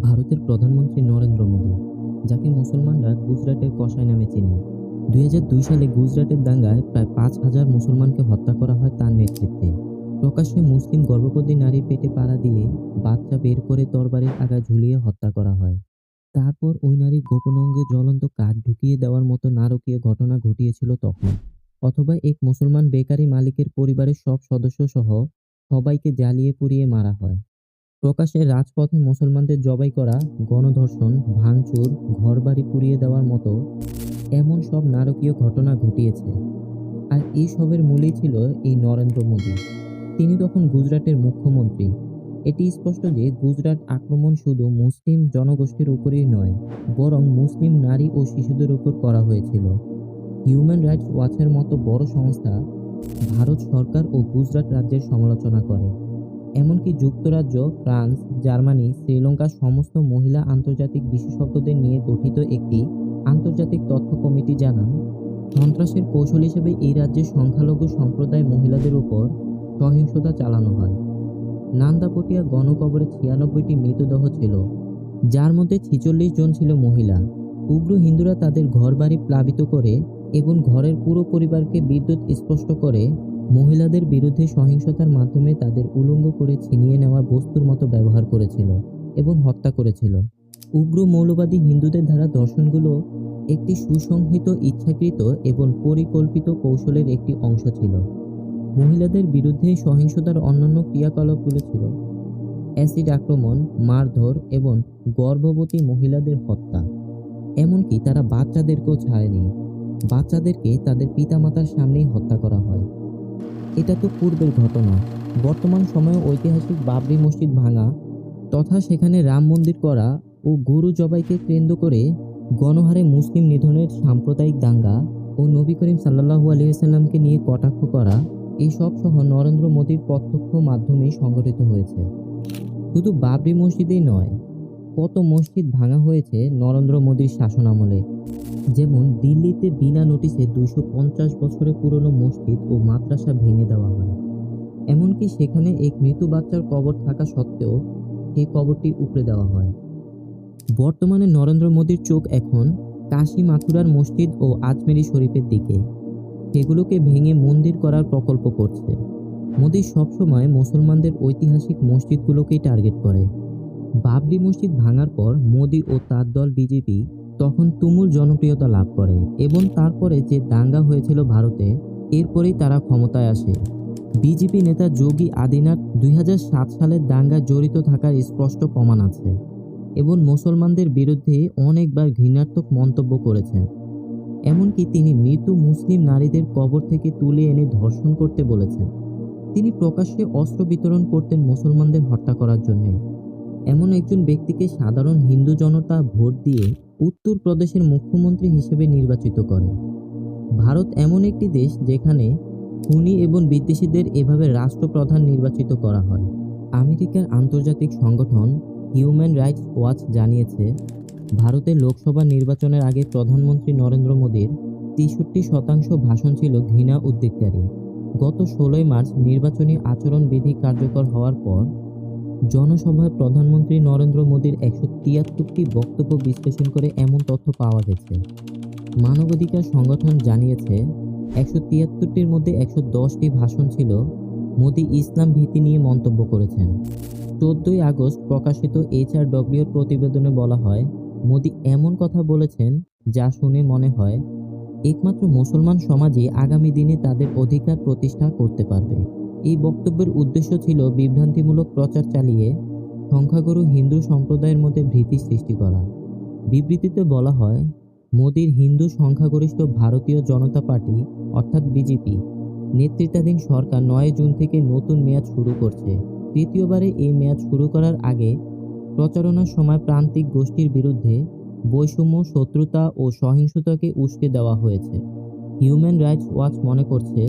ভারতের প্রধানমন্ত্রী নরেন্দ্র মোদী, যাকে মুসলমানরা গুজরাটের কসাই নামে চেনে। দুই সালে গুজরাটের দাঙ্গায় প্রায় পাঁচ হাজার মুসলমানকে হত্যা করা হয় তার নেতৃত্বে। প্রকাশ্যে মুসলিম গর্ভবতী নারীর পেটে পাড়া দিয়ে বাচ্চা বের করে তরবারির আগায় ঝুলিয়ে হত্যা করা হয়। তারপর ওই নারীর গোপন অঙ্গে জ্বলন্ত কাঠ ঢুকিয়ে দেওয়ার মতো নারকীয় ঘটনা ঘটিয়েছিল তখন। অথবা এক মুসলমান বেকারি মালিকের পরিবারের সব সদস্য সহ সবাইকে জ্বালিয়ে পুড়িয়ে মারা হয়। প্রকাশ্যে রাজপথে মুসলমানদের জবাই করা, গণধর্ষণ, ভাঙচুর, ঘরবাড়ি পুড়িয়ে দেওয়ার মতো এমন সব নারকীয় ঘটনা ঘটিয়েছে। আর এই সবের মূলেই ছিল এই নরেন্দ্র মোদী। তিনি তখন গুজরাটের মুখ্যমন্ত্রী। এটি স্পষ্ট যে গুজরাট আক্রমণ শুধু মুসলিম জনগোষ্ঠীর উপরেই নয়, বরং মুসলিম নারী ও শিশুদের উপর করা হয়েছিল। হিউম্যান রাইটস ওয়াচের মতো বড় সংস্থা ভারত সরকার ও গুজরাট রাজ্যের সমালোচনা করে। এমনকি যুক্তরাজ্য, ফ্রান্স, জার্মানি শ্রীলঙ্কার সমস্ত মহিলা আন্তর্জাতিক বিশেষজ্ঞদের নিয়ে গঠিত একটি আন্তর্জাতিক তথ্য কমিটি জানান। সন্ত্রাসের কৌশল হিসেবে এই রাজ্যের সংখ্যালঘু সম্প্রদায় মহিলাদের উপর সহিংসতা চালানো হয়। নান্দাপটিয়া গণকবরে ছিয়ানব্বইটি মৃতদেহ ছিল, যার মধ্যে ছিচল্লিশ জন ছিল মহিলা। উগ্র হিন্দুরা তাদের ঘরবাড়ি প্লাবিত করে এবং ঘরের পুরো পরিবারকে বিদ্যুৎ স্পষ্ট করে মহিলাদের বিরুদ্ধে সহিংসতার মাধ্যমে তাদের উলঙ্গ করে ছিনিয়ে নেওয়া বস্তুর মতো ব্যবহার করেছিল এবং হত্যা করেছিল। উগ্র মৌলবাদী হিন্দুদের দ্বারা দর্শনগুলো একটি সুসংহিত, ইচ্ছাকৃত এবং পরিকল্পিত কৌশলের একটি অংশ ছিল। মহিলাদের বিরুদ্ধে সহিংসতার অন্যান্য ক্রিয়াকলাপগুলো ছিল। অ্যাসিড আক্রমণ, মারধর এবং গর্ভবতী মহিলাদের হত্যা। এমনকি তারা বাচ্চাদেরকেও ছাড়েনি। বাচ্চাদেরকে তাদের পিতামাতার সামনেই হত্যা করা হয়। এটা তো পূর্বের ঘটনা। বর্তমান সময়ে ঐতিহাসিক বাবরি মসজিদ ভাঙা তথা সেখানে রাম মন্দির করা ও গরু জবাইকে কেন্দ্র করে গণহারে মুসলিম নিধনের সাম্প্রদায়িক দাঙ্গা ও নবী করিম সাল্লাহু আলিয়াল্লামকে নিয়ে কটাক্ষ করা, এই সব সহ নরেন্দ্র মোদীর প্রত্যক্ষ মাধ্যমেই সংগঠিত হয়েছে। শুধু বাবরি মসজিদেই নয় কত মসজিদ ভাঙা হয়েছে নরেন্দ্র মোদীর শাসনামলে যেমন দিল্লিতে বিনা নোটিশে দুশো পঞ্চাশ বছরের পুরনো মসজিদ ও মাদ্রাসা ভেঙে দেওয়া হয়। এমনকি সেখানে এক মৃত বাচ্চার কবর থাকা সত্ত্বেও সেই কবরটি উপড়ে দেওয়া হয়। বর্তমানে নরেন্দ্র মোদীর চোখ এখন কাশি মাথুরার মসজিদ ও আজমেরি শরীফের দিকে। সেগুলোকে ভেঙে মন্দির করার প্রকল্প করছে। মোদী সবসময় মুসলমানদের ঐতিহাসিক মসজিদগুলোকেই টার্গেট করে। বাবরি মসজিদ ভাঙার পর মোদী ও তার দল বিজেপি তখন তুমুল জনপ্রিয়তা লাভ করে এবং তারপরে যে দাঙ্গা হয়েছিল ভারতে, এরপরেই তারা ক্ষমতায় আসে। বিজেপি নেতা যোগী আদিনাথ দুই হাজার সাত সালের দাঙ্গা জড়িত থাকার স্পষ্ট প্রমাণ আছে এবং মুসলমানদের বিরুদ্ধে অনেকবার ঘৃণাত্মক মন্তব্য করেছেন। এমনকি তিনি মৃত মুসলিম নারীদের কবর থেকে তুলে এনে ধর্ষণ করতে বলেছেন। তিনি প্রকাশ্যে অস্ত্র বিতরণ করতেন মুসলমানদের হত্যা করার জন্য। এমন একজন ব্যক্তিকে সাধারণ হিন্দু জনতা ভোট দিয়ে উত্তর প্রদেশের মুখ্যমন্ত্রী হিসেবে নির্বাচিত করে। ভারত এমন একটি দেশ যেখানে খুনি এবং বিদেশিদের এভাবে রাষ্ট্রপ্রধান নির্বাচিত করা হয়। আমেরিকার আন্তর্জাতিক সংগঠন হিউম্যান রাইটস ওয়াচ জানিয়েছে, ভারতের লোকসভা নির্বাচনের আগে প্রধানমন্ত্রী নরেন্দ্র মোদীর তেষট্টি শতাংশ ভাষণ ছিল ঘৃণা উদ্বেগকারী। গত ষোলোই মার্চ নির্বাচনী আচরণবিধি কার্যকর হওয়ার পর জনসভায় প্রধানমন্ত্রী নরেন্দ্র মোদীর একশো তিয়াত্তরটি বক্তব্য বিশ্লেষণ করে এমন তথ্য পাওয়া গেছে। মানবাধিকার সংগঠন জানিয়েছে, একশো তিয়াত্তরটির মধ্যে একশো দশটি ভাষণ ছিল মোদী ইসলাম ভীতি নিয়ে মন্তব্য করেছেন। চোদ্দই আগস্ট প্রকাশিত এইচআরডব্লিউর প্রতিবেদনে বলা হয়, মোদী এমন কথা বলেছেন যা শুনে মনে হয়, একমাত্র মুসলমান সমাজই আগামী দিনে তাদের অধিকার প্রতিষ্ঠা করতে পারবে। এই বক্তব্যের উদ্দেশ্য ছিল বিভ্রান্তিমূলক প্রচার চালিয়ে সংখ্যাগুরু হিন্দু সম্প্রদায়ের মধ্যে ভীতি সৃষ্টি করা। বিবৃতিতে বলা হয়, মোদীর হিন্দু সংখ্যাগরিষ্ঠ ভারতীয় জনতা পার্টি, অর্থাৎ বিজেপি, নেতৃত্বাধীন সরকার নয় জুন থেকে নতুন মেয়াদ শুরু করছে। তৃতীয়বারে এই মেয়াদ শুরু করার আগে প্রচারণার সময় প্রান্তিক গোষ্ঠীর বিরুদ্ধে বৈষম্য, শত্রুতা ও সহিংসতাকে উস্কে দেওয়া হয়েছে। হিউম্যান রাইটস ওয়াচ মনে করছে,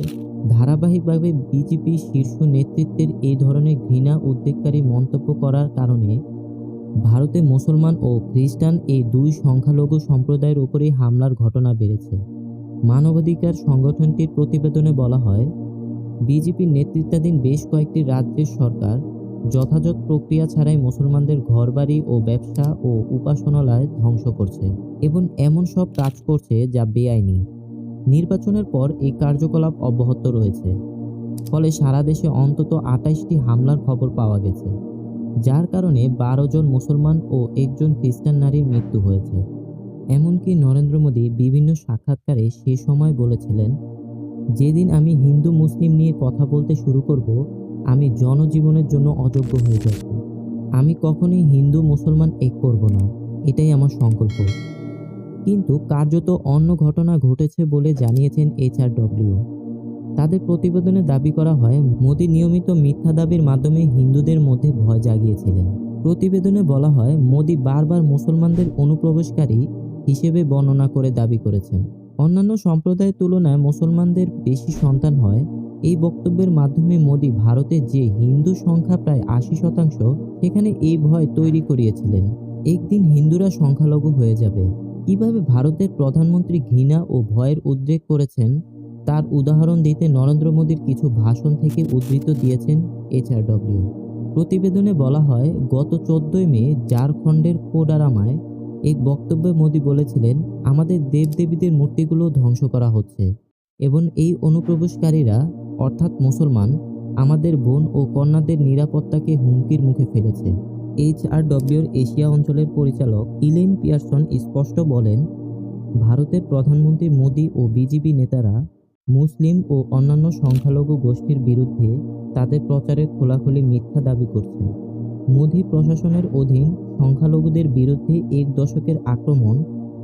ধারাবাহিকভাবে বিজেপি শীর্ষ নেতৃত্বের এই ধরনের ঘৃণা উদ্বেগকারী মন্তব্য করার কারণে ভারতে মুসলমান ও খ্রিস্টান এই দুই সংখ্যালঘু সম্প্রদায়ের উপরেই হামলার ঘটনা বেড়েছে। মানবাধিকার সংগঠনটির প্রতিবেদনে বলা হয় বিজেপির নেতৃত্বাধীন বেশ কয়েকটি রাজ্যের সরকার যথাযথ প্রক্রিয়া ছাড়াই মুসলমানদের ঘরবাড়ি ও ব্যবসা ও উপাসনালয় ধ্বংস করছে এবং এমন সব কাজ করছে যা বেআইনি। নির্বাচনের পর এই কার্যকলাপ অব্যাহত রয়েছে। ফলে সারা দেশে অন্তত আটাইশটি হামলার খবর পাওয়া গেছে, যার কারণে বারো জন মুসলমান ও একজন খ্রিস্টান নারীর মৃত্যু হয়েছে। এমনকি নরেন্দ্র মোদী বিভিন্ন সাক্ষাৎকারে সে সময় বলেছিলেন, যেদিন আমি হিন্দু মুসলিম নিয়ে কথা বলতে শুরু করব, আমি জনজীবনের জন্য অযোগ্য হয়ে যাব। আমি কখনোই হিন্দু মুসলমান এক করব না। এটাই আমার সংকল্প। কিন্তু কার্যত অন্য ঘটনা ঘটেছে বলে জানিয়েছেন এইচআরডব্লিউ। তাদের প্রতিবেদনে দাবি করা হয়, মোদী নিয়মিত মিথ্যা দাবির মাধ্যমে হিন্দুদের মধ্যে ভয় জাগিয়েছিলেন। প্রতিবেদনে বলা হয়, মোদী বারবার মুসলমানদের অনুপ্রবেশকারী হিসেবে বর্ণনা করে দাবি করেছেন। অন্যান্য সম্প্রদায়ের তুলনায় মুসলমানদের বেশি সন্তান হয়। এই বক্তব্যের মাধ্যমে মোদী ভারতে যে হিন্দু সংখ্যা প্রায় আশি শতাংশ, সেখানে এই ভয় তৈরি করিয়েছিলেন। একদিন হিন্দুরা সংখ্যালঘু হয়ে যাবে। কীভাবে ভারতের প্রধানমন্ত্রী ঘৃণা ও ভয়ের উদ্রেক করেছেন, তার উদাহরণ দিতে নরেন্দ্র মোদীর কিছু ভাষণ থেকে উদ্ধৃত দিয়েছেন এইচআরডব্লিউ প্রতিবেদনে বলা হয়, গত চোদ্দই মে ঝাড়খণ্ডের কোডারামায় এক বক্তব্যে মোদী বলেছিলেন, আমাদের দেবদেবীদের মূর্তিগুলো ধ্বংস করা হচ্ছে এবং এই অনুপ্রবেশকারীরা, অর্থাৎ মুসলমান, আমাদের বোন ও কন্যাদের নিরাপত্তাকে হুমকির মুখে ফেলেছে। এইচআরডব্লিউর এশিয়া অঞ্চলের পরিচালক ইলেন পিয়ারসন স্পষ্ট বলেন, ভারতের প্রধানমন্ত্রী মোদী ও বিজেপি নেতারা মুসলিম ও অন্যান্য সংখ্যালঘু গোষ্ঠীর বিরুদ্ধে তাদের প্রচারে খোলাখুলি মিথ্যা দাবি করছেন। মোদি প্রশাসনের অধীন সংখ্যালঘুদের বিরুদ্ধে এক দশকের আক্রমণ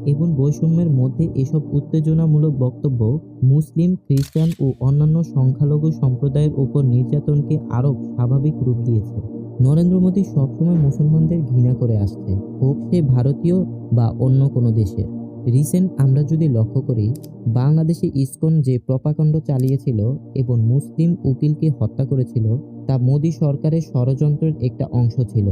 এবং বৈষম্যের মধ্যে এসব উত্তেজনামূলক বক্তব্য মুসলিম, খ্রিস্টান ও অন্যান্য সংখ্যালঘু সম্প্রদায়ের উপর নির্যাতনকে আরও স্বাভাবিক রূপ দিয়েছে। নরেন্দ্র মোদী সবসময় মুসলমানদের ঘৃণা করে আসছে। হোক সে ভারতীয় বা অন্য কোনো দেশের। রিসেন্ট আমরা যদি লক্ষ্য করি, বাংলাদেশে ইসকন যে প্রপাকাণ্ড চালিয়েছিল এবং মুসলিম উকিলকে হত্যা করেছিল, তা মোদী সরকারের ষড়যন্ত্রের একটা অংশ ছিল।